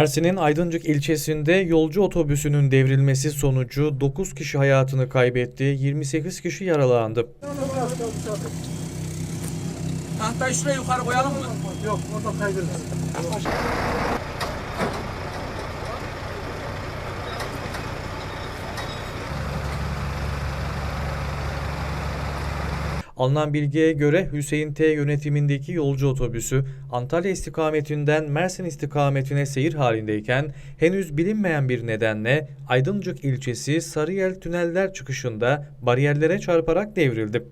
Mersin'in Aydıncık ilçesinde yolcu otobüsünün devrilmesi sonucu 9 kişi hayatını kaybetti, 28 kişi yaralandı. Tahtayı şuraya yukarı koyalım mı? Yok orada kaydırırız. Alınan bilgiye göre Hüseyin T yönetimindeki yolcu otobüsü Antalya istikametinden Mersin istikametine seyir halindeyken henüz bilinmeyen bir nedenle Aydıncık ilçesi Sarıyel tüneller çıkışında bariyerlere çarparak devrildi.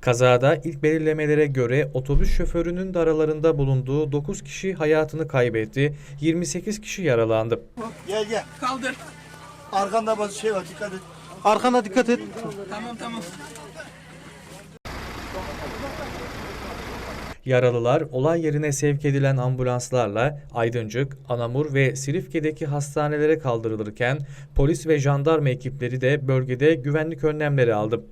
Kazada ilk belirlemelere göre otobüs şoförünün de aralarında bulunduğu 9 kişi hayatını kaybetti, 28 kişi yaralandı. Gel gel. Kaldır. Arkanda bazı şey var dikkat et. Arkana dikkat et. Tamam tamam. Yaralılar olay yerine sevk edilen ambulanslarla Aydıncık, Anamur ve Silifke'deki hastanelere kaldırılırken polis ve jandarma ekipleri de bölgede güvenlik önlemleri aldı.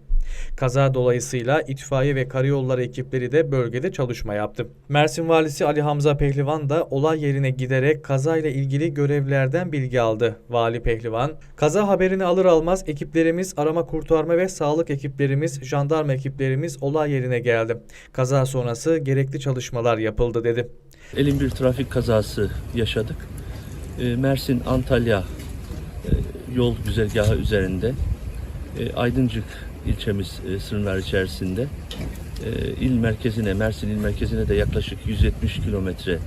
Kaza dolayısıyla itfaiye ve karayolları ekipleri de bölgede çalışma yaptı. Mersin Valisi Ali Hamza Pehlivan da olay yerine giderek kazayla ilgili görevlilerden bilgi aldı. Vali Pehlivan, kaza haberini alır almaz ekiplerimiz, arama kurtarma ve sağlık ekiplerimiz, jandarma ekiplerimiz olay yerine geldi. Kaza sonrası gerekli çalışmalar yapıldı dedi. Elin bir trafik kazası yaşadık. E, Mersin Antalya e, yol güzergahı üzerinde e, Aydıncık ilçemiz e, sınırlar içerisinde. E, il merkezine Mersin il merkezine de yaklaşık 170 kilometre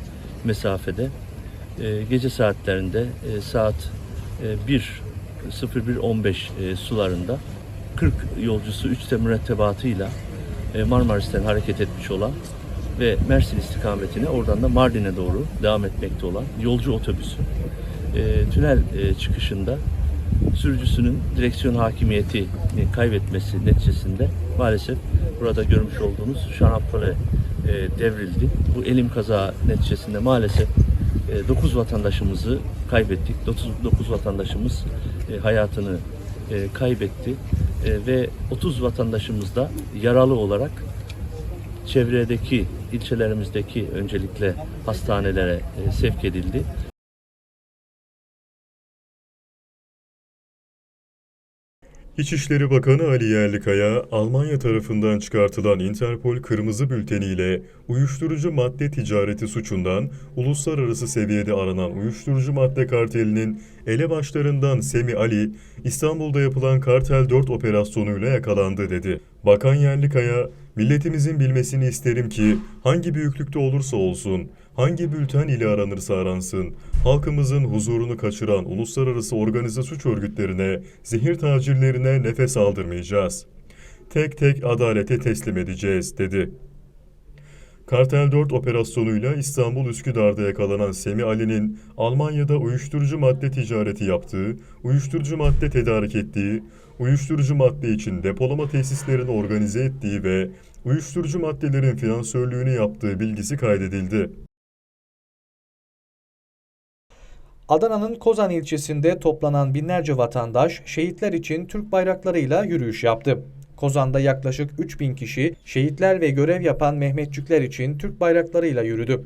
mesafede. E, gece saatlerinde e, saat e, 1 01.15 sularında 40 yolcusu 3 mürettebatıyla e, Marmaris'ten hareket etmiş olan ve Mersin istikametine oradan da Mardin'e doğru devam etmekte olan yolcu otobüsü. Tünel çıkışında sürücüsünün direksiyon hakimiyetini kaybetmesi neticesinde maalesef burada görmüş olduğunuz şanaptole e, devrildi. Bu elim kaza neticesinde maalesef 9 vatandaşımızı kaybettik. 9 vatandaşımız e, hayatını e, kaybetti E, ve 30 vatandaşımız da yaralı olarak çevredeki ilçelerimizdeki öncelikle hastanelere e, sevk edildi. İçişleri Bakanı Ali Yerlikaya, Almanya tarafından çıkartılan Interpol Kırmızı Bülteni ile uyuşturucu madde ticareti suçundan uluslararası seviyede aranan uyuşturucu madde kartelinin elebaşlarından Semi Ali, İstanbul'da yapılan Kartel 4 operasyonuyla yakalandı dedi. Bakan Yerlikaya, milletimizin bilmesini isterim ki hangi büyüklükte olursa olsun, hangi bülten ile aranırsa aransın, halkımızın huzurunu kaçıran uluslararası organize suç örgütlerine, zehir tacirlerine nefes aldırmayacağız. Tek tek adalete teslim edeceğiz, dedi. Kartel 4 operasyonuyla İstanbul Üsküdar'da yakalanan Semi Ali'nin Almanya'da uyuşturucu madde ticareti yaptığı, uyuşturucu madde tedarik ettiği, uyuşturucu madde için depolama tesislerini organize ettiği ve uyuşturucu maddelerin finansörlüğünü yaptığı bilgisi kaydedildi. Adana'nın Kozan ilçesinde toplanan binlerce vatandaş şehitler için Türk bayraklarıyla yürüyüş yaptı. Kozan'da yaklaşık 3000 kişi şehitler ve görev yapan Mehmetçikler için Türk bayraklarıyla yürüdü.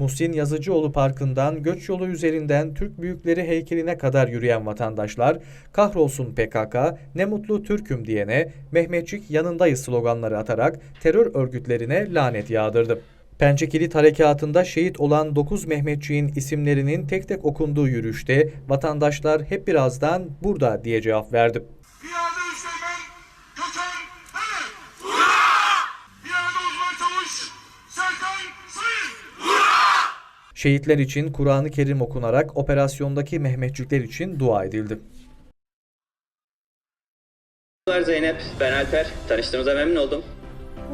Muhsin Yazıcıoğlu Parkı'ndan göç yolu üzerinden Türk Büyükleri heykeline kadar yürüyen vatandaşlar kahrolsun PKK, ne mutlu Türk'üm diyene Mehmetçik yanındayız sloganları atarak terör örgütlerine lanet yağdırdı. Pençe Kilit Harekatı'nda şehit olan 9 Mehmetçiğin isimlerinin tek tek okunduğu yürüyüşte vatandaşlar hep birazdan burada diye cevap verdi. Şehitler için Kur'an-ı Kerim okunarak operasyondaki Mehmetçikler için dua edildi. Merhabalar Zeynep, ben Alper. Tanıştığımıza memnun oldum.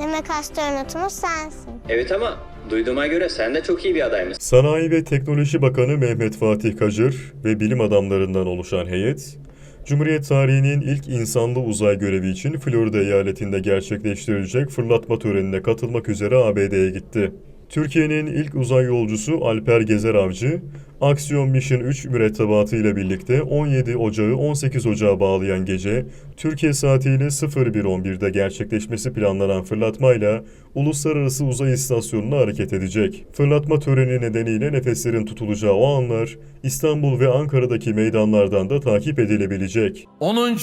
Demek astronotumuz sensin. Evet ama duyduğuma göre sen de çok iyi bir adaymışsın. Sanayi ve Teknoloji Bakanı Mehmet Fatih Kacır ve bilim adamlarından oluşan heyet, Cumhuriyet tarihinin ilk insanlı uzay görevi için Florida eyaletinde gerçekleştirilecek fırlatma törenine katılmak üzere ABD'ye gitti. Türkiye'nin ilk uzay yolcusu Alper Gezer Avcı, Aksiyon Mission 3 mürettebatı ile birlikte 17 Ocağı 18 Ocağı bağlayan gece, Türkiye saatiyle 01.11'de gerçekleşmesi planlanan fırlatmayla Uluslararası Uzay İstasyonu'na hareket edecek. Fırlatma töreni nedeniyle nefeslerin tutulacağı o anlar İstanbul ve Ankara'daki meydanlardan da takip edilebilecek. 10.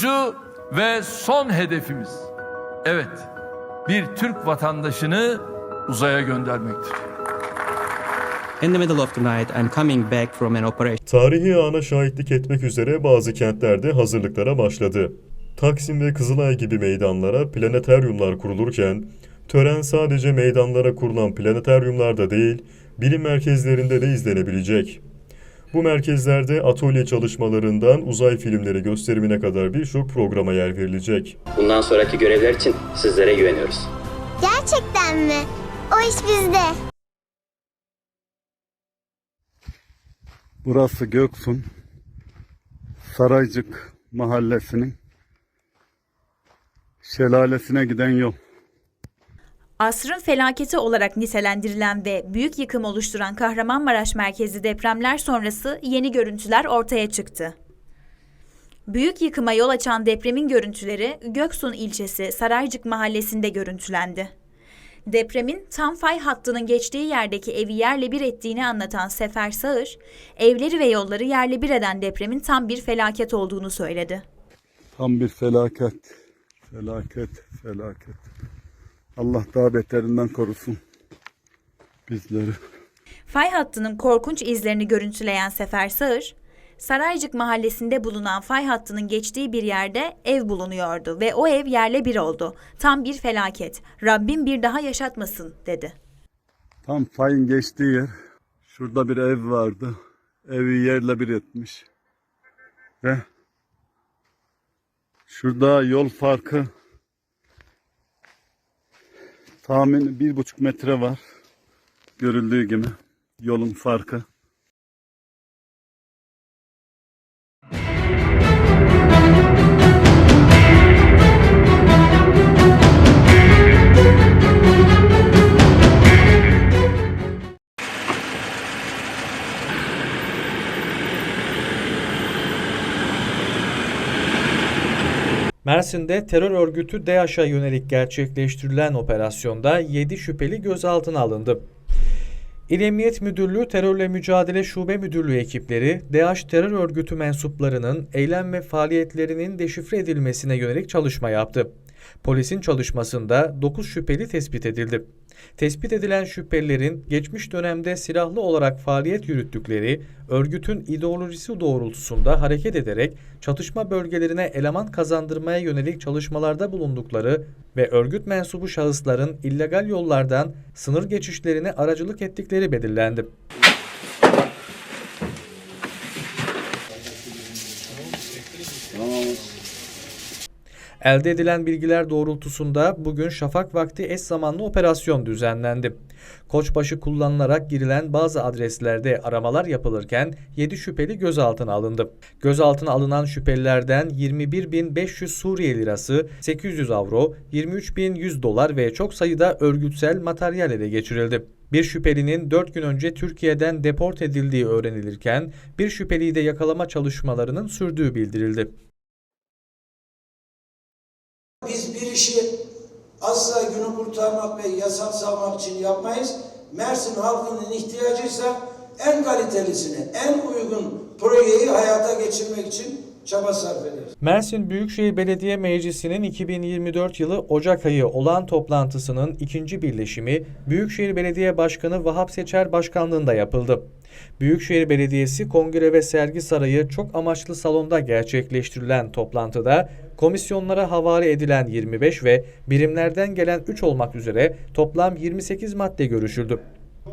ve son hedefimiz. Evet, bir Türk vatandaşını uzaya göndermektir. In the middle of the night, I'm coming back from an operation. Tarihi ana şahitlik etmek üzere bazı kentlerde hazırlıklara başladı. Taksim ve Kızılay gibi meydanlara planeteryumlar kurulurken, tören sadece meydanlara kurulan planeteryumlarda değil, bilim merkezlerinde de izlenebilecek. Bu merkezlerde atölye çalışmalarından uzay filmleri gösterimine kadar birçok programa yer verilecek. Bundan sonraki görevler için sizlere güveniyoruz. Gerçekten mi? O iş bizde. Burası Göksun, Saraycık mahallesinin şelalesine giden yol. Asrın felaketi olarak nitelendirilen ve büyük yıkım oluşturan Kahramanmaraş merkezli depremler sonrası yeni görüntüler ortaya çıktı. Büyük yıkıma yol açan depremin görüntüleri Göksun ilçesi Saraycık mahallesinde görüntülendi. Depremin tam fay hattının geçtiği yerdeki evi yerle bir ettiğini anlatan Sefer Sağır, evleri ve yolları yerle bir eden depremin tam bir felaket olduğunu söyledi. Tam bir felaket, felaket, felaket. Allah daha beterinden korusun bizleri. Fay hattının korkunç izlerini görüntüleyen Sefer Sağır, Saraycık mahallesinde bulunan fay hattının geçtiği bir yerde ev bulunuyordu ve o ev yerle bir oldu. Tam bir felaket. Rabbim bir daha yaşatmasın dedi. Tam fayın geçtiği yer. Şurada bir ev vardı. Evi yerle bir etmiş. Ve şurada yol farkı tahmin bir buçuk metre var. Görüldüğü gibi yolun farkı. Mersin'de terör örgütü DAEŞ'a yönelik gerçekleştirilen operasyonda 7 şüpheli gözaltına alındı. İl Emniyet Müdürlüğü Terörle Mücadele Şube Müdürlüğü ekipleri DAEŞ terör örgütü mensuplarının eylem ve faaliyetlerinin deşifre edilmesine yönelik çalışma yaptı. Polisin çalışmasında 9 şüpheli tespit edildi. Tespit edilen şüphelilerin geçmiş dönemde silahlı olarak faaliyet yürüttükleri örgütün ideolojisi doğrultusunda hareket ederek çatışma bölgelerine eleman kazandırmaya yönelik çalışmalarda bulundukları ve örgüt mensubu şahısların illegal yollardan sınır geçişlerine aracılık ettikleri belirlendi. Elde edilen bilgiler doğrultusunda bugün şafak vakti eş zamanlı operasyon düzenlendi. Koçbaşı kullanılarak girilen bazı adreslerde aramalar yapılırken 7 şüpheli gözaltına alındı. Gözaltına alınan şüphelilerden 21.500 Suriye lirası, 800 avro, 23.100 dolar ve çok sayıda örgütsel materyal ele geçirildi. Bir şüphelinin 4 gün önce Türkiye'den deport edildiği öğrenilirken bir şüpheliyi de yakalama çalışmalarının sürdüğü bildirildi. Biz bir işi asla günü kurtarmak ve yasal savmak için yapmayız. Mersin halkının ihtiyacıysa en kalitelisini, en uygun projeyi hayata geçirmek için çaba sarf ederiz. Mersin Büyükşehir Belediye Meclisi'nin 2024 yılı Ocak ayı olan toplantısının ikinci birleşimi Büyükşehir Belediye Başkanı Vahap Seçer Başkanlığında yapıldı. Büyükşehir Belediyesi Kongre ve Sergi Sarayı çok amaçlı salonda gerçekleştirilen toplantıda komisyonlara havale edilen 25 ve birimlerden gelen 3 olmak üzere toplam 28 madde görüşüldü.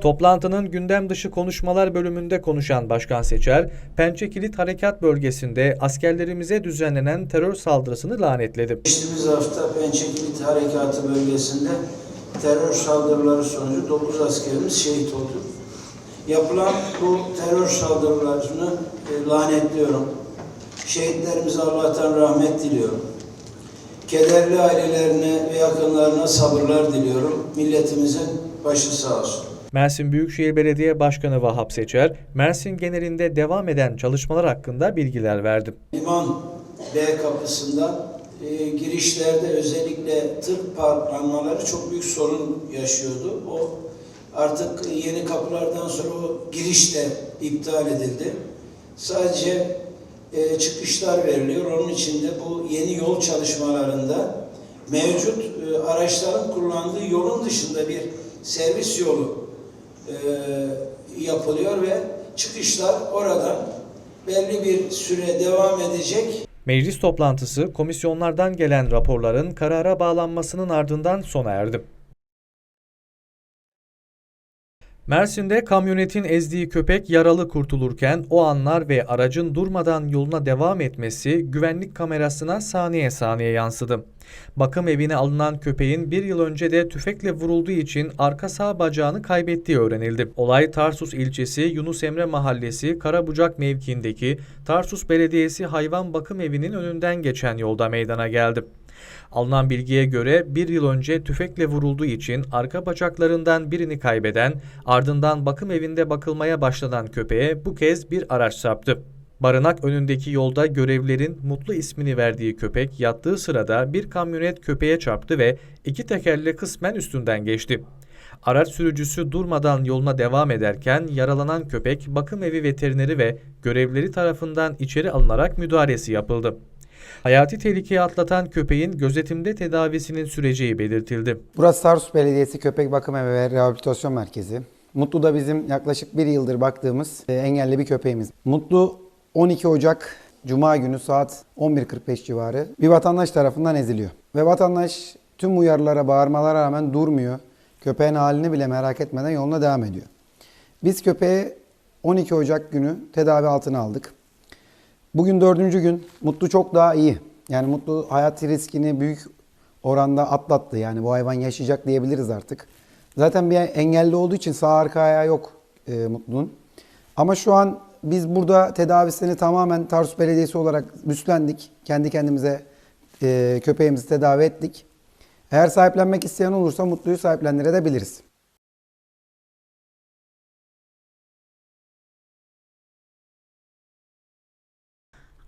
Toplantının gündem dışı konuşmalar bölümünde konuşan Başkan Seçer, Pençe Kilit Harekat Bölgesi'nde askerlerimize düzenlenen terör saldırısını lanetledi. Geçtiğimiz hafta Pençekilit Harekatı bölgesinde terör saldırıları sonucu 9 askerimiz şehit oldu. Yapılan bu terör saldırılarını e, lanetliyorum. Şehitlerimize Allah'tan rahmet diliyorum. Kederli ailelerine ve yakınlarına sabırlar diliyorum. Milletimizin başı sağ olsun. Mersin Büyükşehir Belediye Başkanı Vahap Seçer, Mersin genelinde devam eden çalışmalar hakkında bilgiler verdi. Liman B kapısında e, girişlerde özellikle tır parklanmaları çok büyük sorun yaşıyordu. O artık yeni kapılardan sonra o giriş de iptal edildi. Sadece e, çıkışlar veriliyor. Onun için de bu yeni yol çalışmalarında mevcut e, araçların kullandığı yolun dışında bir servis yolu e, yapılıyor ve çıkışlar oradan belli bir süre devam edecek. Meclis toplantısı komisyonlardan gelen raporların karara bağlanmasının ardından sona erdi. Mersin'de kamyonetin ezdiği köpek yaralı kurtulurken o anlar ve aracın durmadan yoluna devam etmesi güvenlik kamerasına saniye saniye yansıdı. Bakım evine alınan köpeğin bir yıl önce de tüfekle vurulduğu için arka sağ bacağını kaybettiği öğrenildi. Olay Tarsus ilçesi Yunus Emre Mahallesi Karabucak mevkiindeki Tarsus Belediyesi Hayvan Bakım Evi'nin önünden geçen yolda meydana geldi. Alınan bilgiye göre bir yıl önce tüfekle vurulduğu için arka bacaklarından birini kaybeden, ardından bakım evinde bakılmaya başlanan köpeğe bu kez bir araç çarptı. Barınak önündeki yolda görevlerin Mutlu ismini verdiği köpek yattığı sırada bir kamyonet köpeğe çarptı ve iki tekerle kısmen üstünden geçti. Araç sürücüsü durmadan yoluna devam ederken yaralanan köpek bakım evi veterineri ve görevleri tarafından içeri alınarak müdahalesi yapıldı. Hayati tehlikeyi atlatan köpeğin gözetimde tedavisinin süreceği belirtildi. Burası Tarsus Belediyesi Köpek Bakım Evi ve Rehabilitasyon Merkezi. Mutlu da bizim yaklaşık bir yıldır baktığımız e, engelli bir köpeğimiz. Mutlu 12 Ocak Cuma günü saat 11.45 civarı bir vatandaş tarafından eziliyor. Ve vatandaş tüm uyarılara, bağırmalara rağmen durmuyor. Köpeğin halini bile merak etmeden yoluna devam ediyor. Biz köpeği 12 Ocak günü tedavi altına aldık. Bugün dördüncü gün. Mutlu çok daha iyi. Yani Mutlu hayat riskini büyük oranda atlattı. Yani bu hayvan yaşayacak diyebiliriz artık. Zaten bir engelli olduğu için sağ arka ayağı yok e, Mutlu'nun. Ama şu an biz burada tedavisini tamamen Tarsus Belediyesi olarak üstlendik. Kendi kendimize e, köpeğimizi tedavi ettik. Eğer sahiplenmek isteyen olursa Mutlu'yu sahiplendirebiliriz.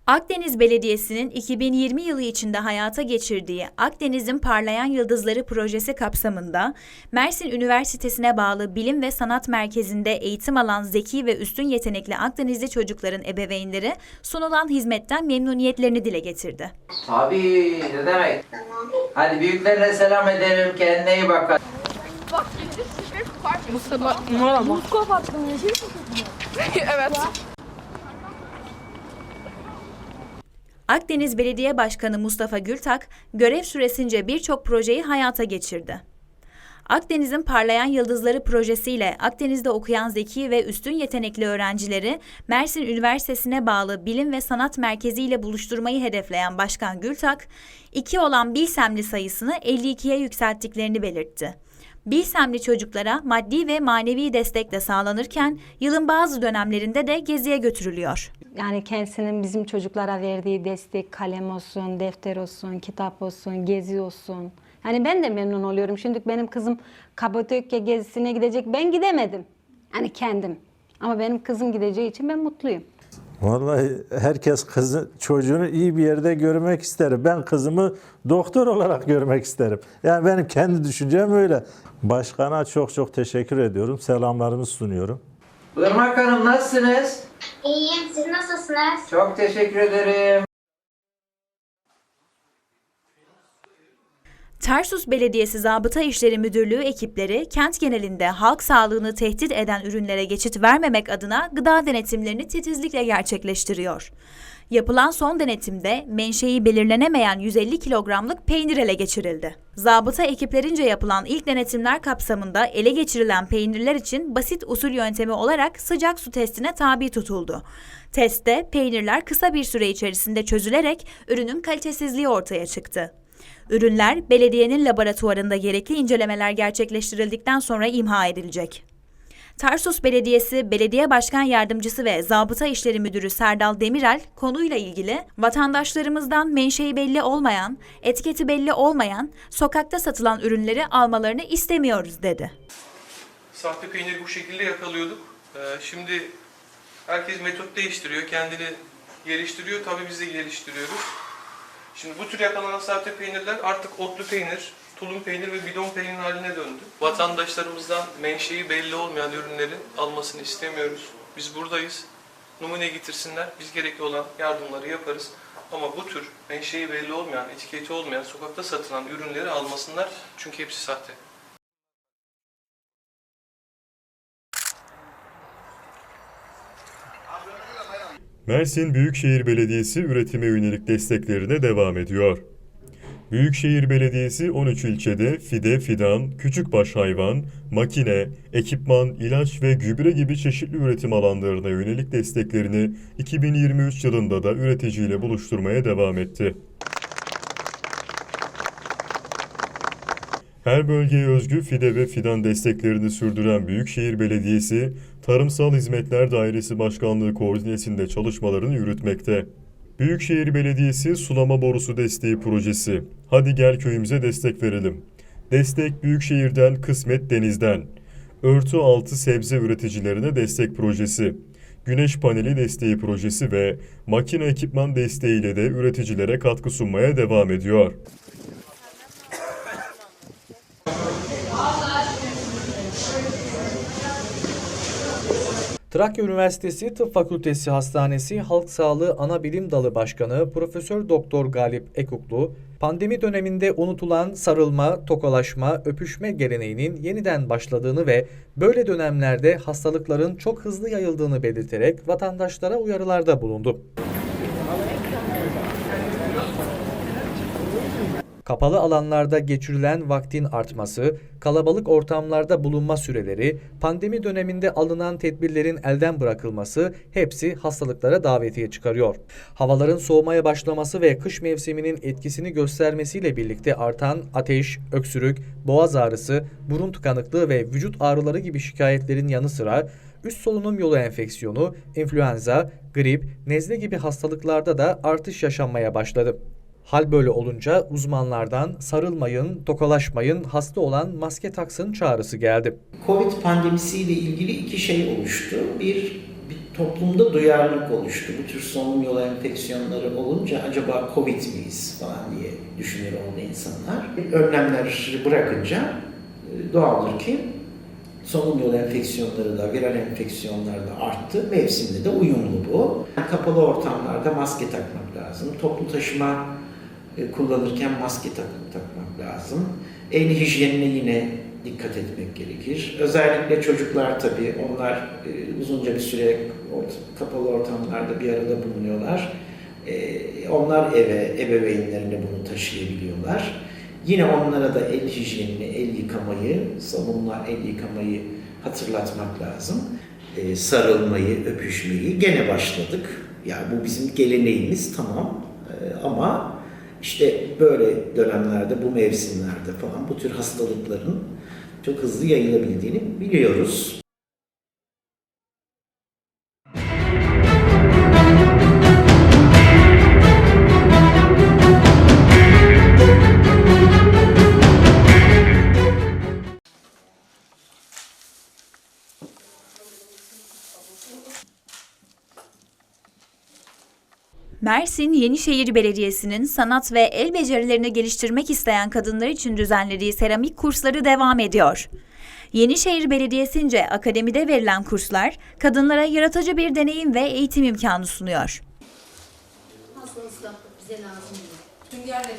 Akdeniz Belediyesi'nin 2020 yılı içinde hayata geçirdiği Akdeniz'in Parlayan Yıldızları projesi kapsamında Mersin Üniversitesi'ne bağlı Bilim ve Sanat Merkezi'nde eğitim alan zeki ve üstün yetenekli Akdenizli çocukların ebeveynleri sunulan hizmetten memnuniyetlerini dile getirdi. Tabii ne demek? Hadi büyüklerine selam edelim kendine iyi bakın. Mustafa, Mustafa attım Evet. Akdeniz Belediye Başkanı Mustafa Gültak, görev süresince birçok projeyi hayata geçirdi. Akdeniz'in Parlayan Yıldızları projesiyle Akdeniz'de okuyan zeki ve üstün yetenekli öğrencileri Mersin Üniversitesi'ne bağlı Bilim ve Sanat Merkezi ile buluşturmayı hedefleyen Başkan Gültak, iki olan Bilsemli sayısını 52'ye yükselttiklerini belirtti. Bilsemli çocuklara maddi ve manevi destek de sağlanırken yılın bazı dönemlerinde de geziye götürülüyor. Yani kendisinin bizim çocuklara verdiği destek, kalem olsun, defter olsun, kitap olsun, gezi olsun. Yani ben de memnun oluyorum. Şimdi benim kızım Kapadokya gezisine gidecek. Ben gidemedim. Yani kendim. Ama benim kızım gideceği için ben mutluyum. Vallahi herkes kızı, çocuğunu iyi bir yerde görmek ister. Ben kızımı doktor olarak görmek isterim. Yani benim kendi düşüncem öyle. Başkana çok çok teşekkür ediyorum. Selamlarımı sunuyorum. Irmak Hanım nasılsınız? İyiyim, siz nasılsınız? Çok teşekkür ederim. Tarsus Belediyesi Zabıta İşleri Müdürlüğü ekipleri kent genelinde halk sağlığını tehdit eden ürünlere geçit vermemek adına gıda denetimlerini titizlikle gerçekleştiriyor. Yapılan son denetimde menşei belirlenemeyen 150 kilogramlık peynir ele geçirildi. Zabıta ekiplerince yapılan ilk denetimler kapsamında ele geçirilen peynirler için basit usul yöntemi olarak sıcak su testine tabi tutuldu. Testte peynirler kısa bir süre içerisinde çözülerek ürünün kalitesizliği ortaya çıktı. Ürünler belediyenin laboratuvarında gerekli incelemeler gerçekleştirildikten sonra imha edilecek. Tarsus Belediyesi Belediye Başkan Yardımcısı ve Zabıta İşleri Müdürü Serdal Demirel konuyla ilgili vatandaşlarımızdan menşei belli olmayan, etiketi belli olmayan, sokakta satılan ürünleri almalarını istemiyoruz dedi. sahte peyniri bu şekilde yakalıyorduk. Ee, şimdi herkes metot değiştiriyor, kendini geliştiriyor. Tabii biz de geliştiriyoruz. Şimdi bu tür yakalanan sahte peynirler artık otlu peynir, tulum peynir ve bidon peynir haline döndü. Vatandaşlarımızdan menşei belli olmayan ürünlerin almasını istemiyoruz. Biz buradayız. Numune getirsinler. Biz gerekli olan yardımları yaparız. Ama bu tür menşei belli olmayan, etiketi olmayan, sokakta satılan ürünleri almasınlar. Çünkü hepsi sahte. Mersin Büyükşehir Belediyesi üretime yönelik desteklerine devam ediyor. Büyükşehir Belediyesi 13 ilçede fide, fidan, küçükbaş hayvan, makine, ekipman, ilaç ve gübre gibi çeşitli üretim alanlarına yönelik desteklerini 2023 yılında da üreticiyle buluşturmaya devam etti. Her bölgeye özgü fide ve fidan desteklerini sürdüren Büyükşehir Belediyesi, Tarımsal Hizmetler Dairesi Başkanlığı koordinesinde çalışmalarını yürütmekte. Büyükşehir Belediyesi Sulama Borusu Desteği Projesi. Hadi gel köyümüze destek verelim. Destek Büyükşehir'den, kısmet denizden. Örtü altı sebze üreticilerine destek projesi. Güneş paneli desteği projesi ve makine ekipman desteğiyle de üreticilere katkı sunmaya devam ediyor. Trakya Üniversitesi Tıp Fakültesi Hastanesi Halk Sağlığı Ana Bilim Dalı Başkanı Profesör Doktor Galip Ekuklu, pandemi döneminde unutulan sarılma, tokalaşma, öpüşme geleneğinin yeniden başladığını ve böyle dönemlerde hastalıkların çok hızlı yayıldığını belirterek vatandaşlara uyarılarda bulundu. Kapalı alanlarda geçirilen vaktin artması, kalabalık ortamlarda bulunma süreleri, pandemi döneminde alınan tedbirlerin elden bırakılması hepsi hastalıklara davetiye çıkarıyor. Havaların soğumaya başlaması ve kış mevsiminin etkisini göstermesiyle birlikte artan ateş, öksürük, boğaz ağrısı, burun tıkanıklığı ve vücut ağrıları gibi şikayetlerin yanı sıra üst solunum yolu enfeksiyonu, influenza, grip, nezle gibi hastalıklarda da artış yaşanmaya başladı. Hal böyle olunca uzmanlardan sarılmayın, tokalaşmayın, hasta olan maske taksın çağrısı geldi. Covid pandemisiyle ilgili iki şey oluştu. Bir, bir toplumda duyarlılık oluştu. Bu tür solunum yolu enfeksiyonları olunca acaba Covid miyiz falan diye düşünür oldu insanlar. Önlemleri bırakınca e, doğaldır ki solunum yolu enfeksiyonları da, viral enfeksiyonlar da arttı. Mevsimde de uyumlu bu. Kapalı ortamlarda maske takmak lazım. Toplu taşıma kullanırken maske tak, takmak lazım. El hijyenine yine dikkat etmek gerekir. Özellikle çocuklar tabii onlar e, uzunca bir süre kapalı ortamlarda bir arada bulunuyorlar. E, onlar eve, ebeveynlerine bunu taşıyabiliyorlar. Yine onlara da el hijyenini, el yıkamayı, sabunla el yıkamayı hatırlatmak lazım. E, sarılmayı, öpüşmeyi gene başladık. Yani bu bizim geleneğimiz tamam E, ama işte böyle dönemlerde, bu mevsimlerde falan bu tür hastalıkların çok hızlı yayılabildiğini biliyoruz. Mersin Yenişehir Belediyesi'nin sanat ve el becerilerini geliştirmek isteyen kadınlar için düzenlediği seramik kursları devam ediyor. Yenişehir Belediyesi'nce akademide verilen kurslar kadınlara yaratıcı bir deneyim ve eğitim imkanı sunuyor. Fazla ıslaklık bize lazım. Süngerle.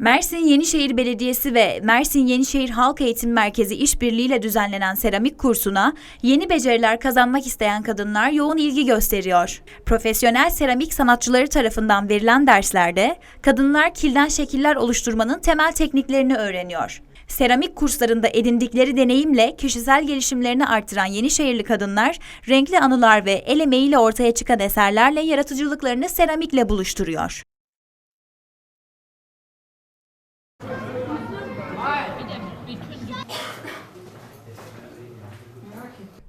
Mersin Yenişehir Belediyesi ve Mersin Yenişehir Halk Eğitim Merkezi işbirliğiyle düzenlenen seramik kursuna yeni beceriler kazanmak isteyen kadınlar yoğun ilgi gösteriyor. Profesyonel seramik sanatçıları tarafından verilen derslerde kadınlar kilden şekiller oluşturmanın temel tekniklerini öğreniyor. Seramik kurslarında edindikleri deneyimle kişisel gelişimlerini artıran Yenişehirli kadınlar renkli anılar ve el emeğiyle ortaya çıkan eserlerle yaratıcılıklarını seramikle buluşturuyor.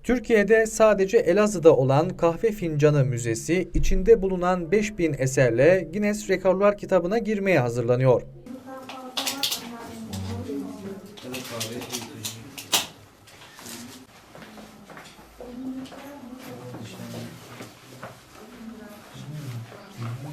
Türkiye'de sadece Elazığ'da olan Kahve Fincanı Müzesi içinde bulunan 5000 eserle Guinness Rekorlar kitabına girmeye hazırlanıyor.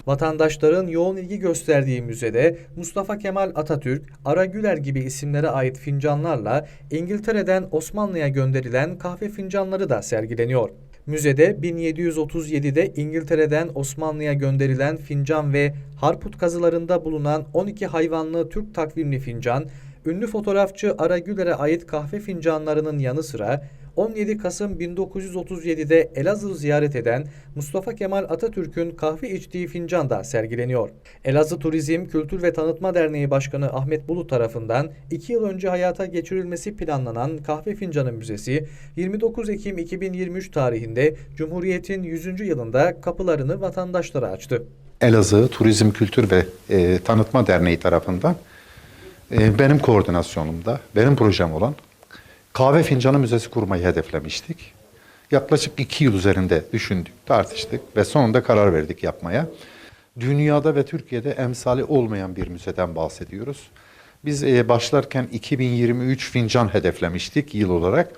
Vatandaşların yoğun ilgi gösterdiği müzede Mustafa Kemal Atatürk, Ara Güler gibi isimlere ait fincanlarla İngiltere'den Osmanlı'ya gönderilen kahve fincanları da sergileniyor. Müzede 1737'de İngiltere'den Osmanlı'ya gönderilen fincan ve Harput kazılarında bulunan 12 hayvanlı Türk takvimli fincan, ünlü fotoğrafçı Ara Güler'e ait kahve fincanlarının yanı sıra 17 Kasım 1937'de Elazığ ziyaret eden Mustafa Kemal Atatürk'ün kahve içtiği fincan da sergileniyor. Elazığ Turizm, Kültür ve Tanıtma Derneği Başkanı Ahmet Bulut tarafından 2 yıl önce hayata geçirilmesi planlanan Kahve Fincanı Müzesi 29 Ekim 2023 tarihinde Cumhuriyet'in 100. yılında kapılarını vatandaşlara açtı. Elazığ Turizm Kültür ve e, Tanıtma Derneği tarafından e, benim koordinasyonumda, benim projem olan Kahve Fincanı Müzesi kurmayı hedeflemiştik. Yaklaşık iki yıl üzerinde düşündük, tartıştık ve sonunda karar verdik yapmaya. Dünyada ve Türkiye'de emsali olmayan bir müzeden bahsediyoruz. Biz e, başlarken 2023 fincan hedeflemiştik yıl olarak.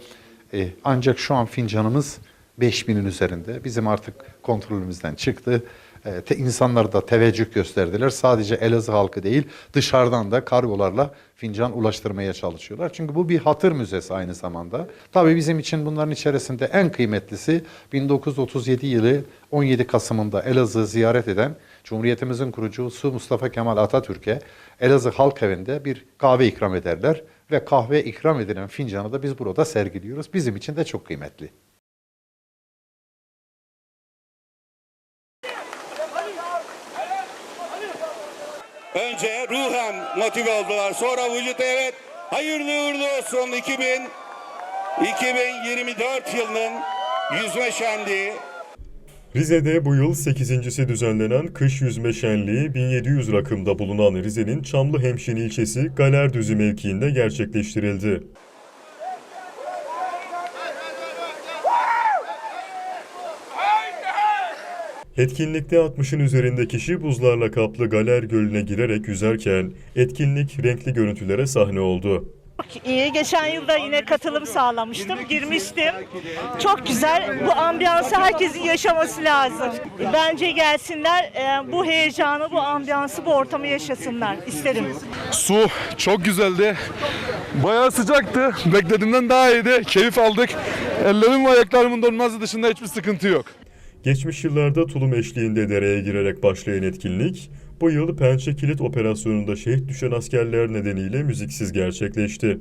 E, ancak şu an fincanımız 5000'in üzerinde. Bizim artık kontrolümüzden çıktı. E, insanlar da teveccüh gösterdiler. Sadece Elazığ halkı değil dışarıdan da kargolarla fincan ulaştırmaya çalışıyorlar. Çünkü bu bir hatır müzesi aynı zamanda. Tabii bizim için bunların içerisinde en kıymetlisi 1937 yılı 17 Kasım'ında Elazığ'ı ziyaret eden Cumhuriyetimizin kurucusu Mustafa Kemal Atatürk'e Elazığ Halk Evi'nde bir kahve ikram ederler ve kahve ikram edilen fincanı da biz burada sergiliyoruz. Bizim için de çok kıymetli. Önce ruhen motive oldular. Sonra vücut evet hayırlı uğurlu olsun 2000 2024 yılının yüzme şenliği. Rize'de bu yıl 8.si düzenlenen kış yüzme şenliği 1700 rakımda bulunan Rize'nin Çamlıhemşin ilçesi Galerdüzü mevkiinde gerçekleştirildi. Etkinlikte 60'ın üzerinde kişi buzlarla kaplı Galer Gölü'ne girerek yüzerken etkinlik renkli görüntülere sahne oldu. İyi. Geçen yılda yine katılım sağlamıştım. Girmiştim. Çok güzel. Bu ambiyansı herkesin yaşaması lazım. Bence gelsinler. e, Bu heyecanı, bu ambiyansı, bu ortamı yaşasınlar. isterim. Su çok güzeldi. Bayağı sıcaktı. Beklediğimden daha iyiydi. Keyif aldık. Ellerim ve ayaklarımın donması dışında hiçbir sıkıntı yok. Geçmiş yıllarda tulum eşliğinde dereye girerek başlayan etkinlik, bu yıl Pençe Kilit Operasyonu'nda şehit düşen askerler nedeniyle müziksiz gerçekleşti.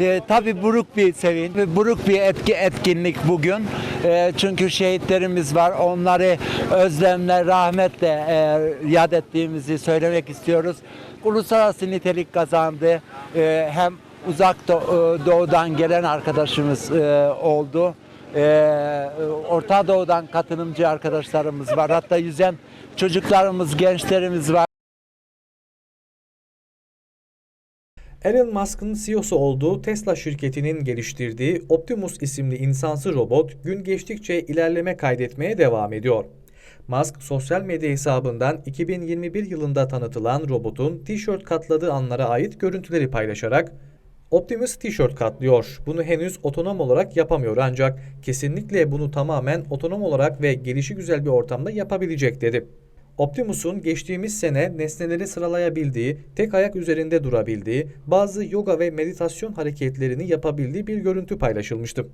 E, tabii buruk bir sevinç, ve buruk bir etki etkinlik bugün. E, çünkü şehitlerimiz var. Onları özlemle, rahmetle e, yad ettiğimizi söylemek istiyoruz. Uluslararası nitelik kazandı. E, hem uzak e, doğudan gelen arkadaşımız e, oldu. E, Orta Doğu'dan katılımcı arkadaşlarımız var. Hatta yüzen çocuklarımız, gençlerimiz var. Elon Musk'ın CEO'su olduğu Tesla şirketinin geliştirdiği Optimus isimli insansı robot gün geçtikçe ilerleme kaydetmeye devam ediyor. Musk sosyal medya hesabından 2021 yılında tanıtılan robotun tişört katladığı anlara ait görüntüleri paylaşarak Optimus tişört katlıyor. Bunu henüz otonom olarak yapamıyor ancak kesinlikle bunu tamamen otonom olarak ve gelişigüzel bir ortamda yapabilecek dedi. Optimus'un geçtiğimiz sene nesneleri sıralayabildiği, tek ayak üzerinde durabildiği, bazı yoga ve meditasyon hareketlerini yapabildiği bir görüntü paylaşılmıştı.